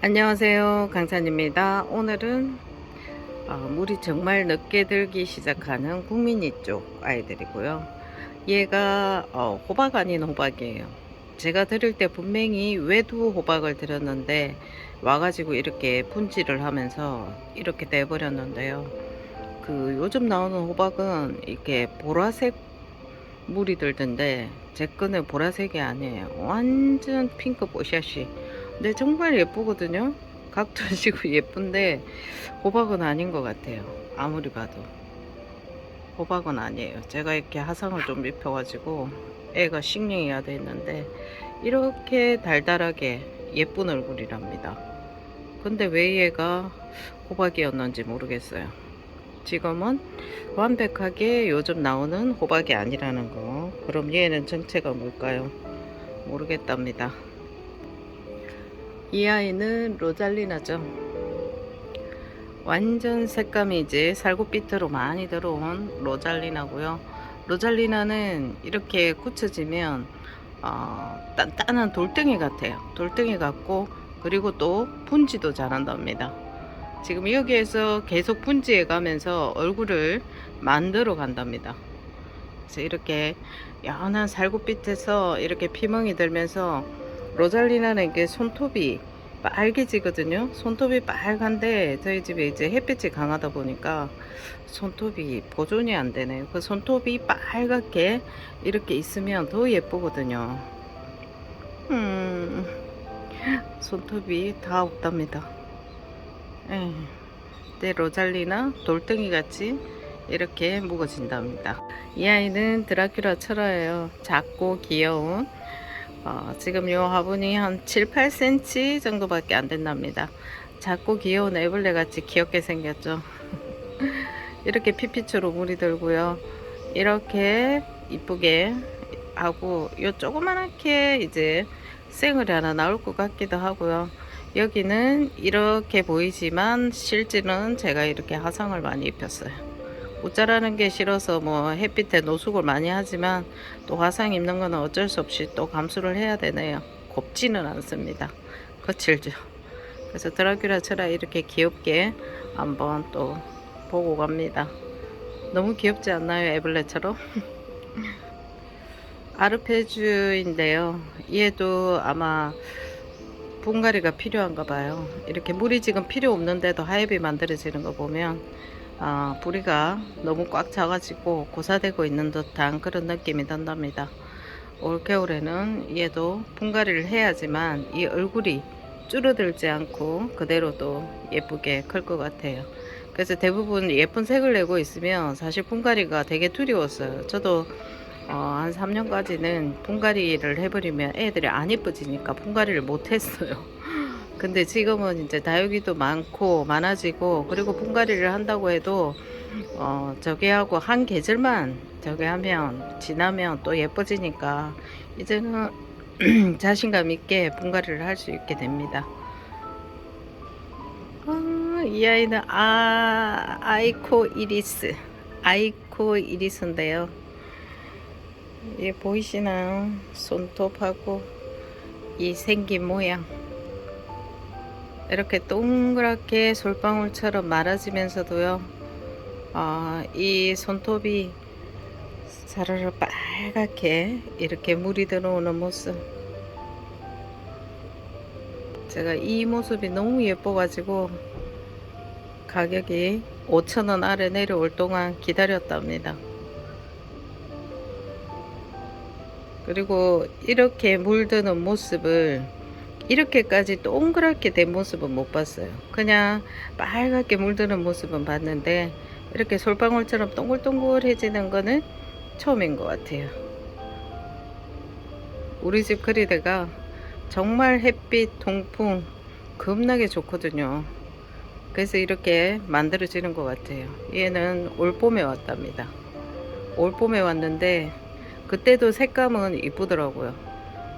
안녕하세요. 강찬입니다. 오늘은 어, 물이 정말 늦게 들기 시작하는 국민이 쪽 아이들이고요. 얘가 어, 호박 아닌 호박이에요. 제가 들을 때 분명히 외두 호박을 들었는데 와가지고 이렇게 분질을 하면서 이렇게 돼버렸는데요. 그 요즘 나오는 호박은 이렇게 보라색 물이 들던데 제 거는 보라색이 아니에요. 완전 핑크 뽀샤시 근데 정말 예쁘거든요. 각도 지고 예쁜데 호박은 아닌 것 같아요. 아무리 봐도 호박은 아니에요. 제가 이렇게 화상을 좀 입혀가지고 애가 싱싱해야 되는데 이렇게 달달하게 예쁜 얼굴이랍니다. 근데 왜 얘가 호박이었는지 모르겠어요. 지금은 완벽하게 요즘 나오는 호박이 아니라는 거. 그럼 얘는 정체가 뭘까요? 모르겠답니다. 이 아이는 로잘리나죠. 완전 색감이 이제 살구빛으로 많이 들어온 로잘리나고요. 로잘리나는 이렇게 굳혀지면 어, 단단한 돌덩이 같아요. 돌덩이 같고 그리고 또 분지도 잘한답니다. 지금 여기에서 계속 분지해 가면서 얼굴을 만들어 간답니다. 그래서 이렇게 연한 살구빛에서 이렇게 피멍이 들면서 로잘리나는 이게 손톱이 빨개지거든요. 손톱이 빨간데 저희 집에 이제 햇빛이 강하다 보니까 손톱이 보존이 안 되네요. 그 손톱이 빨갛게 이렇게 있으면 더 예쁘거든요. 음, 손톱이 다 없답니다. 에, 네, 로잘리나 돌덩이 같이 이렇게 묵어진답니다. 이 아이는 드라큘라 철화예요. 작고 귀여운 어, 지금 요 화분이 한 7, 8cm 정도밖에 안 된답니다. 작고 귀여운 애벌레 같이 귀엽게 생겼죠. 이렇게 피피초로 물이 들고요. 이렇게 이쁘게 하고 요 조그만하게 이제 생얼이 하나 나올 것 같기도 하고요. 여기는 이렇게 보이지만 실제는 제가 이렇게 화상을 많이 입혔어요. 옷자라는 게 싫어서 뭐 햇빛에 노숙을 많이 하지만 또 화상 입는 거는 어쩔 수 없이 또 감수를 해야 되네요. 곱지는 않습니다. 거칠죠. 그래서 드라큘라 철아 이렇게 귀엽게 한번 또 보고 갑니다. 너무 귀엽지 않나요? 애벌레처럼? 아르페주인데요. 얘도 아마 분갈이가 필요한가 봐요. 이렇게 물이 지금 필요 없는데도 하엽이 만들어지는 거 보면 어, 부리가 너무 꽉 차가지고 고사되고 있는 듯한 그런 느낌이 든답니다. 올겨울에는 얘도 분갈이를 해야지만 이 얼굴이 줄어들지 않고 그대로도 예쁘게 클 것 같아요. 그래서 대부분 예쁜 색을 내고 있으면 사실 분갈이가 되게 두려웠어요. 저도 어, 한 3년까지는 분갈이를 해버리면 애들이 안 예뻐지니까 분갈이를 못했어요. 근데 지금은 이제 다육이도 많고 많아지고 그리고 분갈이를 한다고 해도 어 저게 하고 한 계절만 저게 하면 지나면 또 예뻐지니까 이제는 자신감 있게 분갈이를 할 수 있게 됩니다. 아, 이 아이는 아 아이코 이리스 아이코 이리스인데요. 이 보이시나요? 손톱하고 이 생긴 모양. 이렇게 동그랗게 솔방울처럼 말아지면서도요, 아, 이 손톱이 사르르 빨갛게 이렇게 물이 들어오는 모습. 제가 이 모습이 너무 예뻐 가지고 가격이 5천원 아래 내려올 동안 기다렸답니다. 그리고 이렇게 물드는 모습을 이렇게까지 동그랗게 된 모습은 못 봤어요. 그냥 빨갛게 물드는 모습은 봤는데 이렇게 솔방울처럼 동글동글해지는 거는 처음인 것 같아요. 우리 집 그리드가 정말 햇빛, 통풍 겁나게 좋거든요. 그래서 이렇게 만들어지는 것 같아요. 얘는 올봄에 왔답니다. 올봄에 왔는데 그때도 색감은 이쁘더라고요.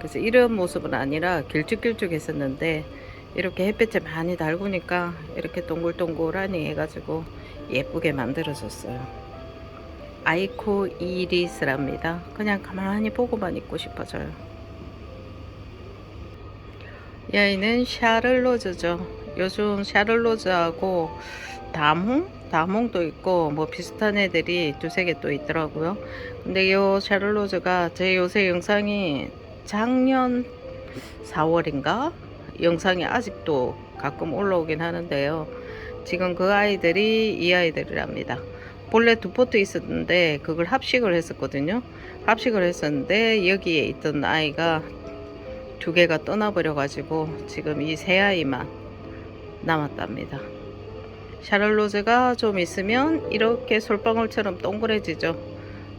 그래서 이런 모습은 아니라 길쭉길쭉 했었는데 이렇게 햇빛에 많이 달구니까 이렇게 동글동글하니 해가지고 예쁘게 만들어졌어요. 아이코 이리스랍니다. 그냥 가만히 보고만 있고 싶어져요. 이 아이는 샤를로즈죠. 요즘 샤를로즈하고 담홍? 담홍도 있고 뭐 비슷한 애들이 두세 개 또 있더라고요. 근데 요 샤를로즈가 제 요새 영상이 작년 4월인가? 영상이 아직도 가끔 올라오긴 하는데요. 지금 그 아이들이 이 아이들이랍니다. 본래 두 포트 있었는데 그걸 합식을 했었거든요. 합식을 했었는데 여기에 있던 아이가 두 개가 떠나버려 가지고 지금 이 세 아이만 남았답니다. 샤를로즈가 좀 있으면 이렇게 솔방울처럼 동그래지죠.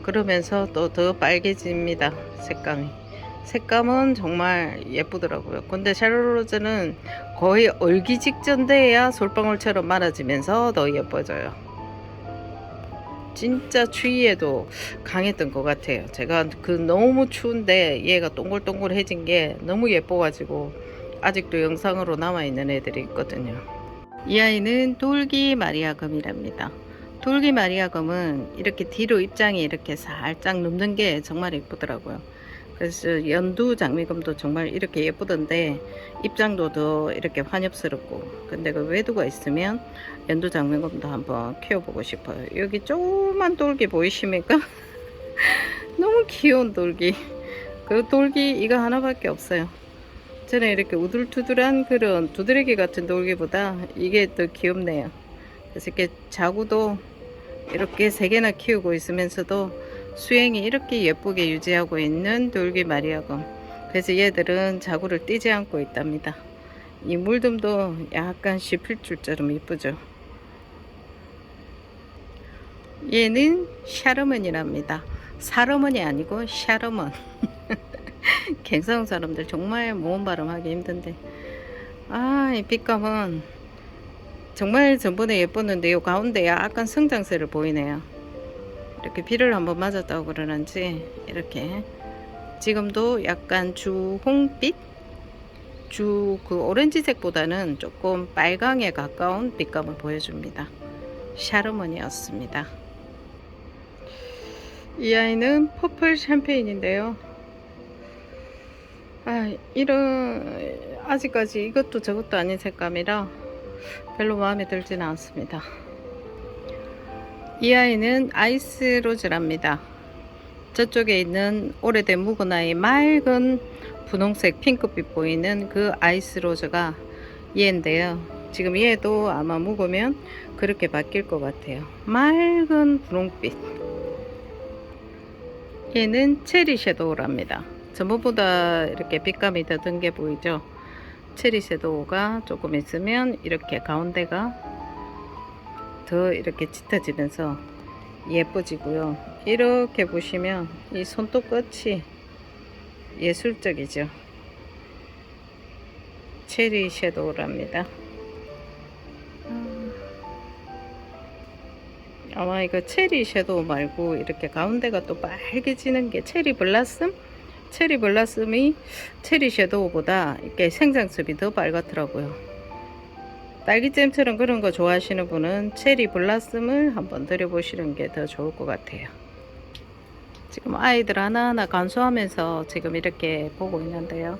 그러면서 또 더 빨개집니다. 색감이. 색감은 정말 예쁘더라고요. 근데 샤를로즈는 거의 얼기 직전 돼야 솔방울처럼 말아지면서 더 예뻐져요. 진짜 추위에도 강했던 것 같아요. 제가 그 너무 추운데 얘가 동글동글해진 게 너무 예뻐가지고 아직도 영상으로 남아있는 애들이 있거든요. 이 아이는 돌기 마리아금이랍니다. 돌기 마리아금은 이렇게 뒤로 입장이 이렇게 살짝 눕는 게 정말 예쁘더라고요. 그래서 연두 장미금도 정말 이렇게 예쁘던데 입장도 더 이렇게 환엽스럽고 근데 그 외두가 있으면 연두 장미금도 한번 키워보고 싶어요. 여기 조그만 돌기 보이십니까? 너무 귀여운 돌기. 그 돌기 이거 하나밖에 없어요. 저는 이렇게 우둘투둘한 그런 두드레기 같은 돌기보다 이게 더 귀엽네요. 그래서 이렇게 자구도 이렇게 세 개나 키우고 있으면서도 수행이 이렇게 예쁘게 유지하고 있는 돌기 마리아금. 그래서 얘들은 자구를 띄지 않고 있답니다. 이 물듬도 약간 씹힐 줄처럼 이쁘죠. 얘는 샤르먼이랍니다. 사르먼이 아니고 샤르먼. 갱성 사람들 정말 모음 발음하기 힘든데. 아, 이 빛감은 정말 전번에 예뻤는데 요 가운데 약간 성장세를 보이네요. 이렇게 비를 한번 맞았다고 그러는지 이렇게 지금도 약간 주홍빛 주 그 오렌지색보다는 조금 빨강에 가까운 빛감을 보여줍니다. 샤르머니였습니다. 이 아이는 퍼플 샴페인인데요. 아, 이런 아직까지 이것도 저것도 아닌 색감이라 별로 마음에 들지는 않습니다. 이 아이는 아이스 로즈랍니다. 저쪽에 있는 오래된 묵은 아이 맑은 분홍색 핑크빛 보이는 그 아이스 로즈가 얘인데요. 지금 얘도 아마 묵으면 그렇게 바뀔 것 같아요. 맑은 분홍빛. 얘는 체리 섀도우랍니다. 전부보다 이렇게 빛감이 더 든 게 보이죠? 체리 섀도우가 조금 있으면 이렇게 가운데가 더 이렇게 짙어지면서 예뻐지고요. 이렇게 보시면 이 손톱 끝이 예술적이죠. 체리 섀도우랍니다. 음. 아마 이거 체리 섀도우 말고 이렇게 가운데가 또 빨개지는 게 체리 블라썸? 체리 블라썸이 체리 섀도우보다 이렇게 생장습이 더 빨갛더라고요. 딸기잼처럼 그런 거 좋아하시는 분은 체리 블라썸을 한번 들여보시는 게 더 좋을 것 같아요. 지금 아이들 하나하나 간수하면서 지금 이렇게 보고 있는데요.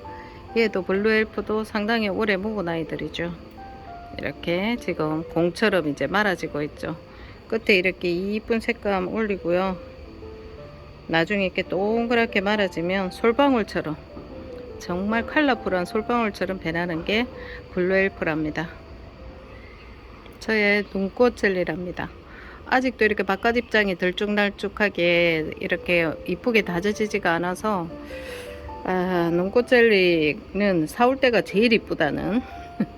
얘도 블루 엘프도 상당히 오래 묵은 아이들이죠. 이렇게 지금 공처럼 이제 말아지고 있죠. 끝에 이렇게 이쁜 색감 올리고요. 나중에 이렇게 동그랗게 말아지면 솔방울처럼 정말 컬러풀한 솔방울처럼 변하는 게 블루 엘프랍니다. 저의 눈꽃 젤리랍니다. 아직도 이렇게 바깥 입장이 들쭉날쭉하게 이렇게 이쁘게 다져지지가 않아서 아, 눈꽃 젤리는 사올 때가 제일 이쁘다는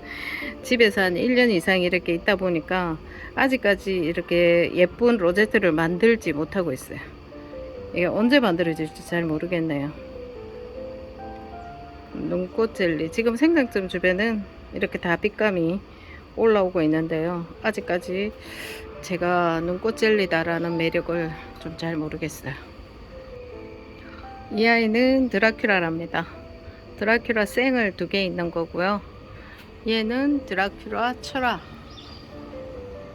집에서 한 1년 이상 이렇게 있다 보니까 아직까지 이렇게 예쁜 로제트를 만들지 못하고 있어요. 이게 언제 만들어질지 잘 모르겠네요. 눈꽃 젤리. 지금 생강점 주변은 이렇게 다 빛감이 올라오고 있는데요. 아직까지 제가 눈꽃 젤리다라는 매력을 좀 잘 모르겠어요. 이 아이는 드라큘라랍니다. 드라큘라 생을 두 개 있는 거고요. 얘는 드라큘라 철화.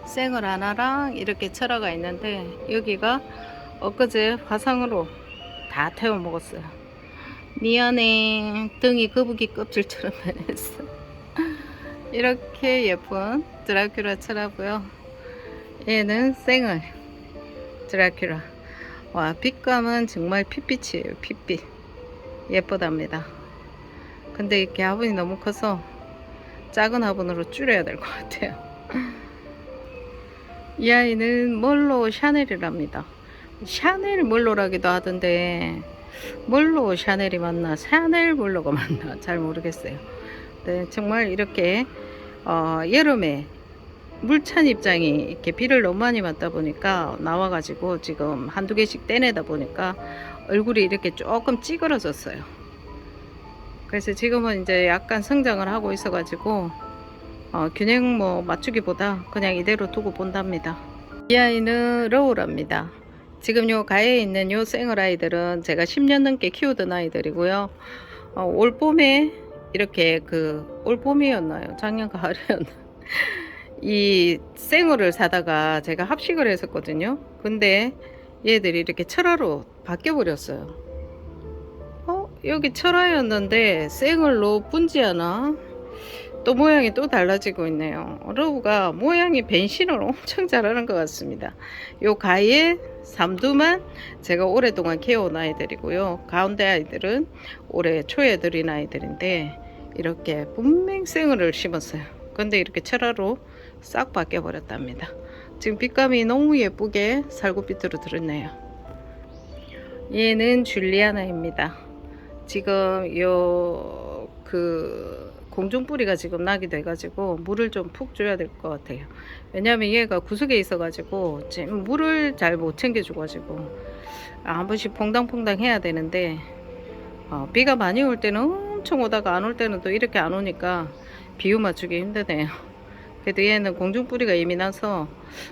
생을 하나랑 이렇게 철화가 있는데 여기가 엊그제 화상으로 다 태워 먹었어요. 미안해. 등이 거북이 껍질처럼 변했어. 이렇게 예쁜 드라큘라 철하고요. 얘는 생얼 드라큘라. 와, 빛감은 정말 핏빛이에요. 핏빛. 예쁘답니다. 근데 이렇게 화분이 너무 커서 작은 화분으로 줄여야 될 것 같아요. 이 아이는 멀로 샤넬이랍니다. 샤넬 멀로라기도 하던데 멀로 샤넬이 맞나 샤넬 멀로가 맞나 잘 모르겠어요. 네, 정말 이렇게 어, 여름에 물찬 입장이 이렇게 비를 너무 많이 맞다 보니까 나와가지고 지금 한두 개씩 떼내다 보니까 얼굴이 이렇게 조금 찌그러졌어요. 그래서 지금은 이제 약간 성장을 하고 있어가지고 어, 균형 뭐 맞추기보다 그냥 이대로 두고 본답니다. 이 아이는 러우랍니다. 지금 요 가에 있는 요 생얼 아이들은 제가 10년 넘게 키우던 아이들이고요. 어, 올 봄에 이렇게 그 올 봄이었나요? 작년 가을이었나? 이 생얼을 사다가 제가 합식을 했었거든요. 근데 얘들이 이렇게 철화로 바뀌어 버렸어요. 어 여기 철화였는데 생얼로 분지 하나? 또 모양이 또 달라지고 있네요. 러브가 모양이 변신을 엄청 잘하는 것 같습니다. 요 가에 삼두만 제가 오랫동안 키워온 아이들이고요. 가운데 아이들은 올해 초에 들인 아이들인데 이렇게 분명 생을 심었어요. 근데 이렇게 철화로 싹 바뀌어 버렸답니다. 지금 빛감이 너무 예쁘게 살구빛으로 들었네요. 얘는 줄리아나입니다. 지금 요그 공중뿌리가 지금 나게 돼가지고 물을 좀 푹 줘야 될 것 같아요. 왜냐면 얘가 구석에 있어가지고 지금 물을 잘 못 챙겨줘가지고 아, 한 번씩 퐁당퐁당 해야 되는데 어, 비가 많이 올 때는 엄청 오다가 안 올 때는 또 이렇게 안 오니까 비유 맞추기 힘드네요. 그래도 얘는 공중뿌리가 이미 나서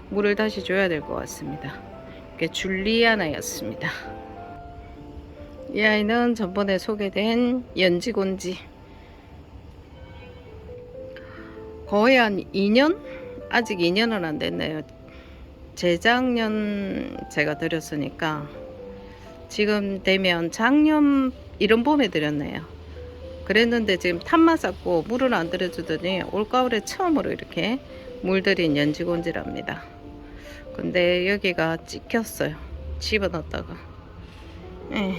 물을 다시 줘야 될 것 같습니다. 이게 줄리아나였습니다. 이 아이는 전번에 소개된 연지곤지 거의 한 2년? 아직 2년은 안 됐네요. 재작년 제가 드렸으니까 지금 되면 작년 이런 봄에 드렸네요. 그랬는데 지금 탑만 쌓고 물을 안 들여주더니 올가을에 처음으로 이렇게 물들인 연지곤지랍니다. 근데 여기가 찍혔어요. 집어넣었다가. 에이.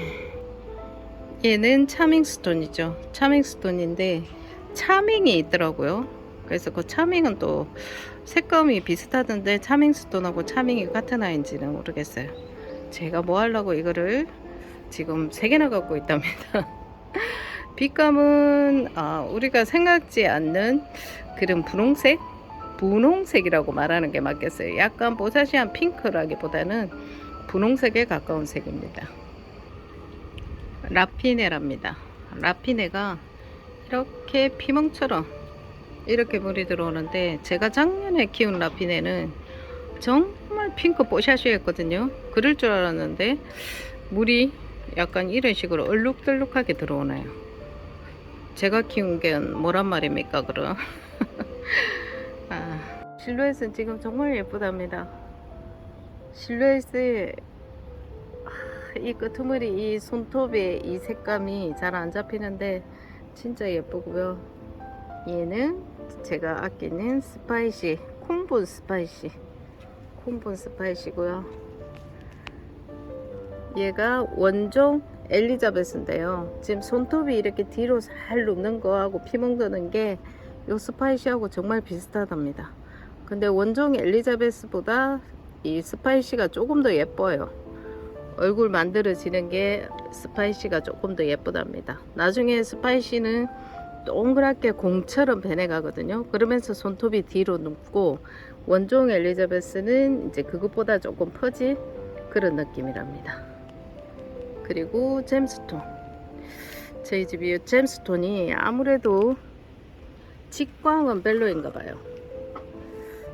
얘는 차밍스톤이죠. 차밍스톤인데 차밍이 있더라고요. 그래서 그 차밍은 또 색감이 비슷하던데 차밍 스톤하고 차밍이 같은 아이인지는 모르겠어요. 제가 뭐 하려고 이거를 지금 세 개나 갖고 있답니다. 빛감은 아, 우리가 생각지 않는 그런 분홍색, 분홍색이라고 말하는 게 맞겠어요. 약간 보사시한 핑크라기보다는 분홍색에 가까운 색입니다. 라피네랍니다. 라피네가 이렇게 피멍처럼 이렇게 물이 들어오는데 제가 작년에 키운 라피네는 정말 핑크 뽀샤시했거든요. 그럴 줄 알았는데 물이 약간 이런 식으로 얼룩덜룩하게 들어오네요. 제가 키운 게 뭐란 말입니까 그럼? 아, 실루엣은 지금 정말 예쁘답니다. 실루엣에 이 끄트머리 이 손톱의 이 색감이 잘 안 잡히는데 진짜 예쁘고요. 얘는 제가 아끼는 스파이시 콩분 스파이시 콩분 스파이시고요. 얘가 원종 엘리자베스인데요. 지금 손톱이 이렇게 뒤로 살 눕는 거하고 피멍 드는 게 요 스파이시하고 정말 비슷하답니다. 근데 원종 엘리자베스보다 이 스파이시가 조금 더 예뻐요. 얼굴 만들어지는 게 스파이시가 조금 더 예쁘답니다. 나중에 스파이시는 동그랗게 공처럼 변해가거든요. 그러면서 손톱이 뒤로 눕고 원종 엘리자베스는 이제 그것보다 조금 퍼지 그런 느낌이랍니다. 그리고 잼스톤. 저희 집이 잼스톤이 아무래도 직광은 별로인가 봐요.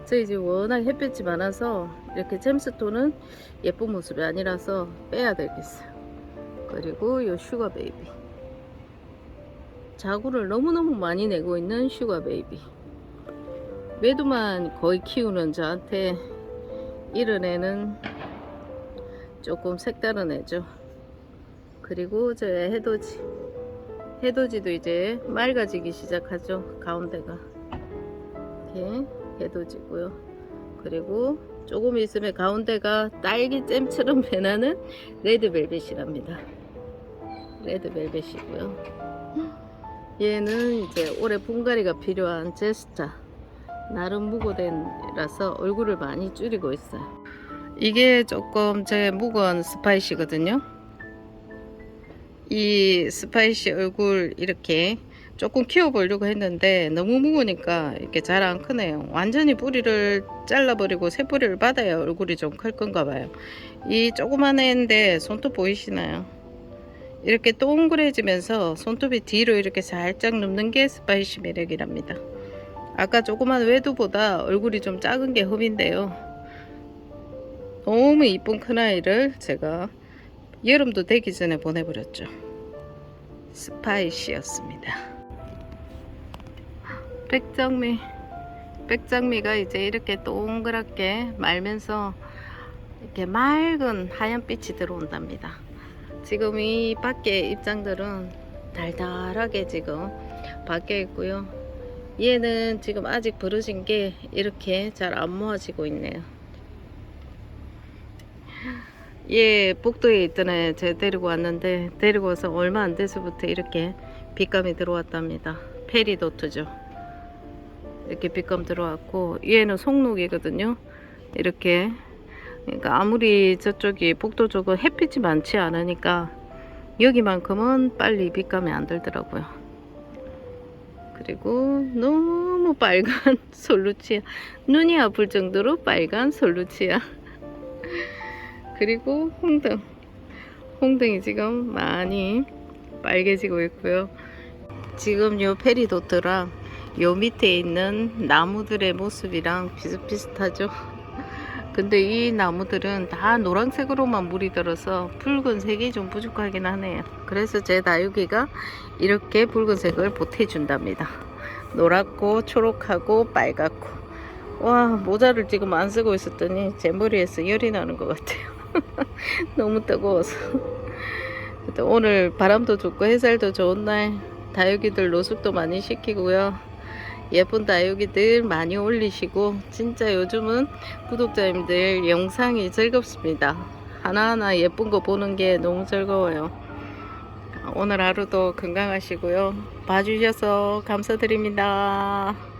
저희 집 워낙 햇볕이 많아서 이렇게 잼스톤은 예쁜 모습이 아니라서 빼야 되겠어요. 그리고 요 슈가 베이비. 자구를 너무너무 많이 내고 있는 슈가 베이비. 매두만 거의 키우는 저한테 이런 애는 조금 색다른 애죠. 그리고 저의 해돋이. 해돋이도 이제 맑아지기 시작하죠. 가운데가 이렇게 해돋이고요. 그리고 조금 있으면 가운데가 딸기 잼처럼 변하는 레드벨벳이랍니다. 레드벨벳이고요. 얘는 이제 올해 분갈이가 필요한 제스타. 나름 무고된라서 얼굴을 많이 줄이고 있어요. 이게 조금 제 묵은 스파이시거든요. 이 스파이시 얼굴 이렇게 조금 키워보려고 했는데 너무 묵으니까 이렇게 잘 안 크네요. 완전히 뿌리를 잘라버리고 새 뿌리를 받아야 얼굴이 좀 클 건가 봐요. 이 조그만 애인데 손톱 보이시나요? 이렇게 동그래지면서 손톱이 뒤로 이렇게 살짝 눕는 게 스파이시 매력이랍니다. 아까 조그만 외두보다 얼굴이 좀 작은 게 흠인데요. 너무 이쁜 큰아이를 제가 여름도 되기 전에 보내버렸죠. 스파이시였습니다. 백장미. 백장미가 이제 이렇게 동그랗게 말면서 이렇게 맑은 하얀 빛이 들어온답니다. 지금 이 밖에 입장들은 달달하게 지금 바뀌어 있고요. 얘는 지금 아직 부러진 게 이렇게 잘 안 모아지고 있네요. 얘 복도에 있던 애 제가 데리고 왔는데 데리고 와서 얼마 안 돼서부터 이렇게 빛감이 들어왔답니다. 페리도트죠. 이렇게 빛감 들어왔고 얘는 송록이거든요. 이렇게 그러니까 아무리 저쪽이 복도 쪽은 햇빛이 많지 않으니까 여기만큼은 빨리 빛감이 안 들더라고요. 그리고 너무 빨간 솔루치아 눈이 아플 정도로 빨간 솔루치아. 그리고 홍등. 홍등이 지금 많이 빨개지고 있고요. 지금 요 페리도트랑 요 밑에 있는 나무들의 모습이랑 비슷비슷하죠 근데 이 나무들은 다 노란색으로만 물이 들어서 붉은색이 좀 부족하긴 하네요. 그래서 제 다육이가 이렇게 붉은색을 보태준답니다. 노랗고 초록하고 빨갛고 와 모자를 지금 안 쓰고 있었더니 제 머리에서 열이 나는 것 같아요. 너무 뜨거워서 오늘 바람도 좋고 햇살도 좋은 날 다육이들 노숙도 많이 시키고요. 예쁜 다육이들 많이 올리시고 진짜 요즘은 구독자님들 영상이 즐겁습니다. 하나하나 예쁜 거 보는 게 너무 즐거워요. 오늘 하루도 건강하시고요. 봐주셔서 감사드립니다.